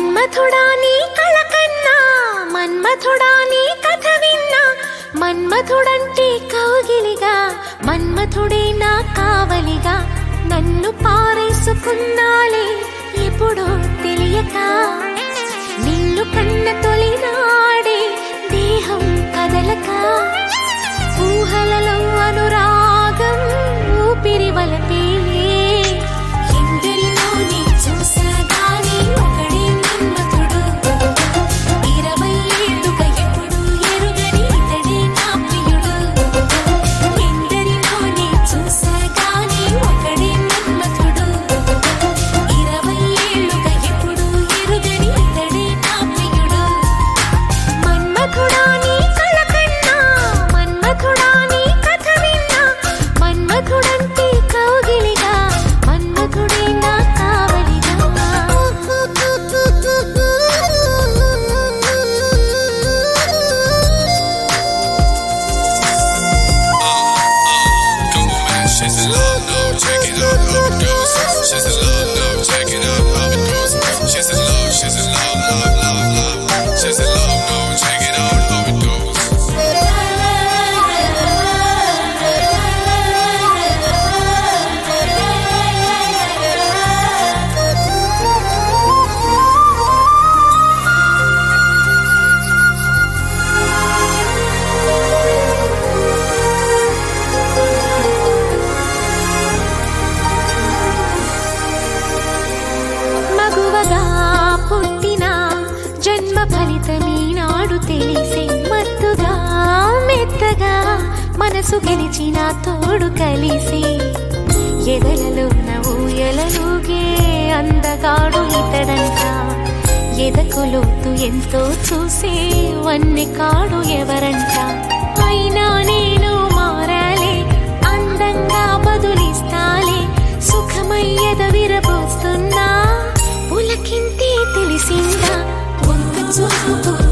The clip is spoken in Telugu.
మన్మథుడా నీ కళ కన్నా మన్మథుడా నీ కథ విన్నా మన్మథుడంటే కౌగిలిగా మన్మథుడే నా కావలిగా. నన్ను పారేసుకున్నాలే ఎప్పుడో తెలియక నిన్ను కన్న తొలినాడే దేహం కదలక. ఊహలలో ఫలితమీనాడు తెలిసే మత్తుగా మెత్తగా మనసు గెలిచిన తోడు కలిసి. ఎదలలోన ఊయలలోగే అందగాడు ఇతడంట ఎదకు లోతు ఎంతో చూసే వన్ని కాడు ఎవరంట. అయినా నేను మారాలే అందంగా బదులిస్తాలే సుఖమయ్యద విరబోస్తున్నా పులకింతే తెలిసిందా? to